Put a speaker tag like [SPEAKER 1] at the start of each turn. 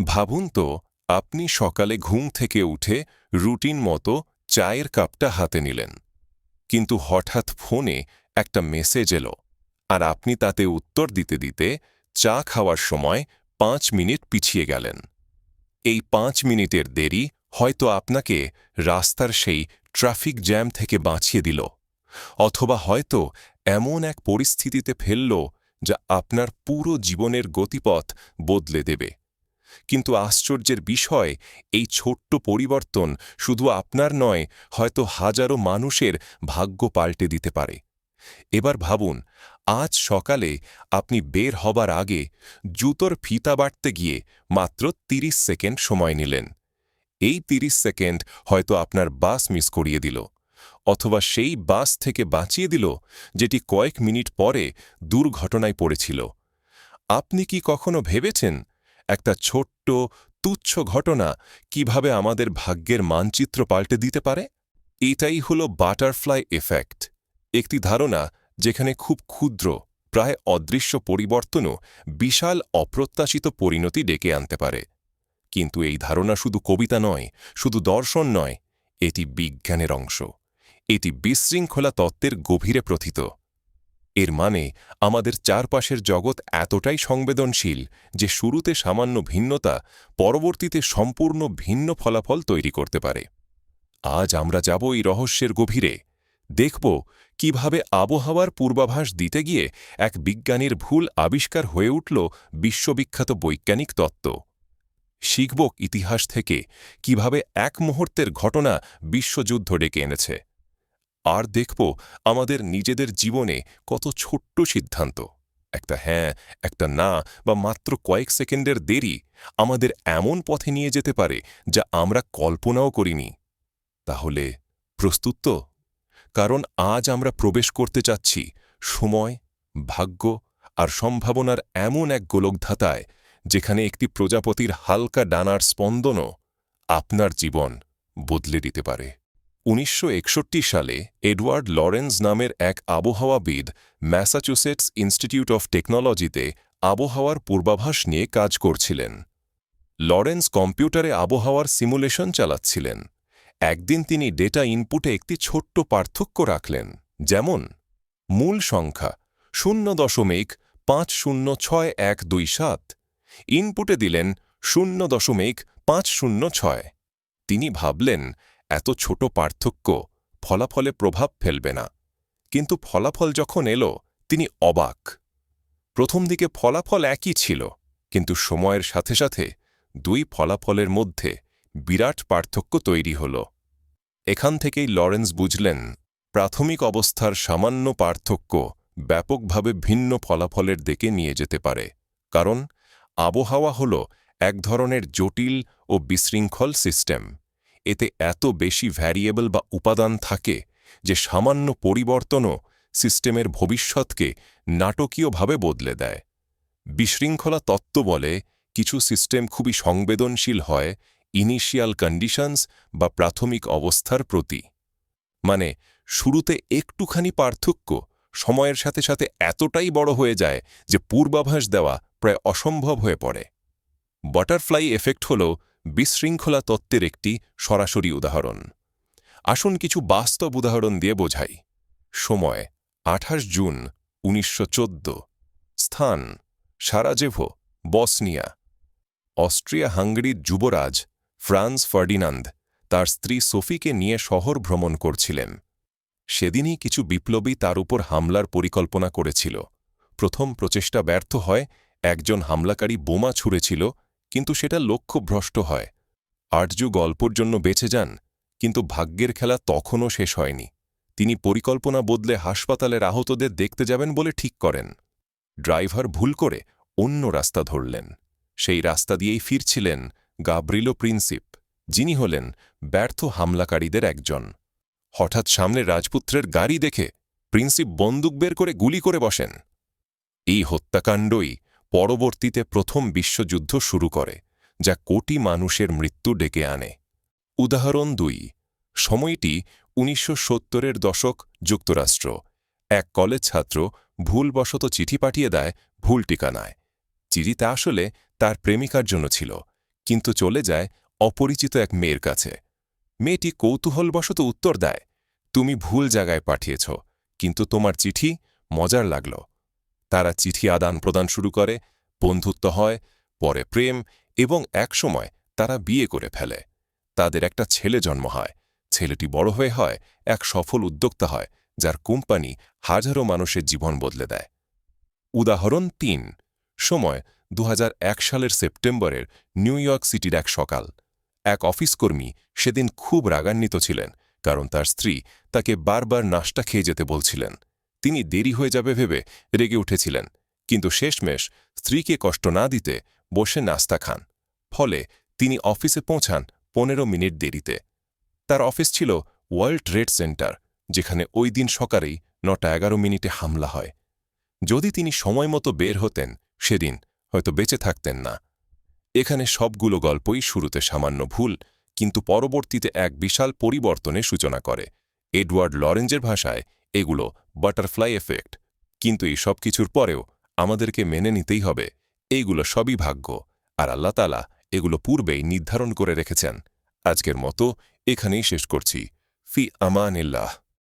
[SPEAKER 1] ভাবুন তো, আপনি সকালে ঘুম থেকে উঠে রুটিন মতো চায়ের কাপটা হাতে নিলেন। কিন্তু হঠাৎ ফোনে একটা মেসেজ এলো, আর আপনি তাতে উত্তর দিতে দিতে চা খাওয়ার সময় পাঁচ মিনিট পিছিয়ে গেলেন। এই পাঁচ মিনিটের দেরি হয়তো আপনাকে রাস্তার সেই ট্রাফিক জ্যাম থেকে বাঁচিয়ে দিল, অথবা হয়তো এমন এক পরিস্থিতিতে ফেলল যা আপনার পুরো জীবনের গতিপথ বদলে দেবে। কিন্তু আশ্চর্যের বিষয়, এই ছোট্ট পরিবর্তন শুধু আপনার নয়, হয়তো হাজারো মানুষের ভাগ্য পাল্টে দিতে পারে। এবার ভাবুন, আজ সকালে আপনি বের হবার আগে জুতোর ফিতা বাটতে গিয়ে মাত্র ৩০ সেকেন্ড সময় নিলেন। এই ৩০ সেকেন্ড হয়তো আপনার বাস মিস করিয়ে দিল, অথবা সেই বাস থেকে বাঁচিয়ে দিল যেটি কয়েক মিনিট পরে দুর্ঘটনায় পড়েছিল। আপনি কি কখনো ভেবেছেন একটা ছোট্ট, তুচ্ছ ঘটনা কীভাবে আমাদের ভাগ্যের মানচিত্র পাল্টে দিতে পারে? এটাই হল বাটারফ্লাই এফেক্ট, একটি ধারণা যেখানে খুব ক্ষুদ্র, প্রায় অদৃশ্য পরিবর্তনও বিশাল অপ্রত্যাশিত পরিণতি ডেকে আনতে পারে। কিন্তু এই ধারণা শুধু কবিতা নয়, শুধু দর্শন নয়, এটি বিজ্ঞানের অংশ। এটি বিশৃঙ্খলা তত্ত্বের গভীরে প্রথিত। এর মানে আমাদের চারপাশের জগৎ এতটাই সংবেদনশীল যে শুরুতে সামান্য ভিন্নতা পরবর্তীতে সম্পূর্ণ ভিন্ন ফলাফল তৈরি করতে পারে। আজ আমরা যাব এই রহস্যের গভীরে। দেখব কীভাবে আবহাওয়ার পূর্বাভাস দিতে গিয়ে এক বিজ্ঞানীর ভুল আবিষ্কার হয়ে উঠল বিশ্ববিখ্যাত বৈজ্ঞানিক তত্ত্ব। শিখব ইতিহাস থেকে কীভাবে এক মুহূর্তের ঘটনা বিশ্বযুদ্ধ ডেকে এনেছে। আর দেখব আমাদের নিজেদের জীবনে কত ছোট্ট সিদ্ধান্ত। একটা হ্যাঁ একটা না বা মাত্র কয়েক সেকেন্ডের দেরি আমাদের এমন পথে নিয়ে যেতে পারে যা আমরা কল্পনাও করিনি। তাহলে প্রস্তুত তো? কারণ আজ আমরা প্রবেশ করতে চাচ্ছি সময়, ভাগ্য আর সম্ভাবনার এমন এক গোলকধাতায় যেখানে একটি প্রজাপতির হালকা ডানার স্পন্দনও আপনার জীবন বদলে দিতে পারে। উনিশশো একষট্টি সালে এডওয়ার্ড লরেন্স নামের এক আবহাওয়াবিদ ম্যাসাচুসেটস ইনস্টিটিউট অফ টেকনোলজিতে আবহাওয়ার পূর্বাভাস নিয়ে কাজ করছিলেন। লরেন্স কম্পিউটারে আবহাওয়ার সিমুলেশন চালাচ্ছিলেন। একদিন তিনি ডেটা ইনপুটে একটি ছোট্ট পার্থক্য রাখলেন, যেমন, মূল সংখ্যা শূন্য দশমিক পাঁচ শূন্য ছয় এক দুই সাত, ইনপুটে দিলেন শূন্য দশমিক পাঁচ শূন্য ছয়। তিনি ভাবলেন এত ছোট পার্থক্য ফলাফলে প্রভাব ফেলবে না। কিন্তু ফলাফল যখন এলো, তিনি অবাক। প্রথম দিকে ফলাফল একই ছিল, কিন্তু সময়ের সাথে সাথে দুই ফলাফলের মধ্যে বিরাট পার্থক্য তৈরি হল। এখান থেকেই লরেন্স বুঝলেন, প্রাথমিক অবস্থার সামান্য পার্থক্য ব্যাপকভাবে ভিন্ন ফলাফলের দিকে নিয়ে যেতে পারে, কারণ আবহাওয়া হল এক ধরনের জটিল ও বিশৃঙ্খল সিস্টেম। এতে এত বেশি ভ্যারিয়েবল বা উপাদান থাকে যে সামান্য পরিবর্তনও সিস্টেমের ভবিষ্যৎকে নাটকীয়ভাবে বদলে দেয়। বিশৃঙ্খলা তত্ত্ব বলে কিছু সিস্টেম খুবই সংবেদনশীল হয় ইনিশিয়াল কন্ডিশনস বা প্রাথমিক অবস্থার প্রতি। মানে শুরুতে একটুখানি পার্থক্য সময়ের সাথে সাথে এতটাই বড় হয়ে যায় যে পূর্বাভাস দেওয়া প্রায় অসম্ভব হয়ে পড়ে। বাটারফ্লাই এফেক্ট হল বিশৃঙ্খলা তত্ত্বের একটি সরাসরি উদাহরণ। আসুন কিছু বাস্তব উদাহরণ দিয়ে বোঝাই। সময়, আঠাশ জুন, উনিশশো চোদ্দ। স্থান, সারাজেভো, বসনিয়া। অস্ট্রিয়া হাঙ্গেরির যুবরাজ, ফ্রান্স ফার্ডিনান্দ, তার স্ত্রী সোফিকে নিয়ে শহর ভ্রমণ করছিলেন। সেদিনই কিছু বিপ্লবী তার উপর হামলার পরিকল্পনা করেছিল। প্রথম প্রচেষ্টা ব্যর্থ হয়, একজন হামলাকারী বোমা ছুঁড়েছিল কিন্তু সেটা লক্ষ্যভ্রষ্ট হয়। আর্যু গল্পর জন্য বেঁচে যান, কিন্তু ভাগ্যের খেলা তখনও শেষ হয়নি। তিনি পরিকল্পনা বদলে হাসপাতালের আহতদের দেখতে যাবেন বলে ঠিক করেন। ড্রাইভার ভুল করে অন্য রাস্তা ধরলেন। সেই রাস্তা দিয়েই ফিরছিলেন গাব্রিলো প্রিন্সিপ, যিনি হলেন ব্যর্থ হামলাকারীদের একজন। হঠাৎ সামনে রাজপুত্রের গাড়ি দেখে প্রিন্সিপ বন্দুক বের করে গুলি করে বসেন। এই হত্যাকাণ্ডই পরবর্তীতে প্রথম বিশ্বযুদ্ধ শুরু করে, যা কোটি মানুষের মৃত্যু ডেকে আনে। উদাহরণ দুই, সময়টি উনিশশো সত্তরের দশক, যুক্তরাষ্ট্র। এক কলেজ ছাত্র ভুলবশত চিঠি পাঠিয়ে দেয় ভুল ঠিকানায়। চিঠিতে আসলে তার প্রেমিকার জন্য ছিল, কিন্তু চলে যায় অপরিচিত এক মেয়ের কাছে। মেয়েটি কৌতূহলবশত উত্তর দেয়, তুমি ভুল জায়গায় পাঠিয়েছ, কিন্তু তোমার চিঠি মজার লাগল। তারা চিঠি আদান প্রদান শুরু করে, বন্ধুত্ব হয়, পরে প্রেম এবং একসময় তারা বিয়ে করে ফেলে। তাদের একটা ছেলে জন্ম হয়। ছেলেটি বড় হয়ে হয়, এক সফল উদ্যোক্তা হয়, যার কোম্পানি হাজারো মানুষের জীবন বদলে দেয়। উদাহরণ তিন, সময় দু হাজার এক সালের সেপ্টেম্বরের নিউ ইয়র্ক সিটির এক সকাল। এক অফিসকর্মী সেদিন খুব রাগান্বিত ছিলেন, কারণ তার স্ত্রী তাকে বারবার নাশটা খেয়ে যেতে বলছিলেন। তিনি দেরি হয়ে যাবে ভেবে রেগে উঠেছিলেন, কিন্তু শেষমেশ স্ত্রীকে কষ্ট না দিতে বসে নাস্তা খান। ফলে তিনি অফিসে পৌঁছান পনেরো মিনিট দেরিতে। তার অফিস ছিল ওয়ার্ল্ড ট্রেড সেন্টার, যেখানে ওই দিন সকালেই নটা এগারো মিনিটে হামলা হয়। যদি তিনি সময় মতো বের হতেন, সেদিন হয়তো বেঁচে থাকতেন না। এখানে সবগুলো গল্পই শুরুতে সামান্য ভুল, কিন্তু পরবর্তীতে এক বিশাল পরিবর্তনের সূচনা করে। এডওয়ার্ড লরেঞ্জের ভাষায় এগুলো বাটারফ্লাই এফেক্ট কিন্তু এই সব কিছুর পরেও আমাদেরকে মেনে নিতেই হবে। এইগুলো সবই ভাগ্য। আর আল্লাহ তালা এগুলো পূর্বেই নির্ধারণ করে রেখেছেন। আজকের মতো এখানেই শেষ করছি। ফি আমানিল্লাহ।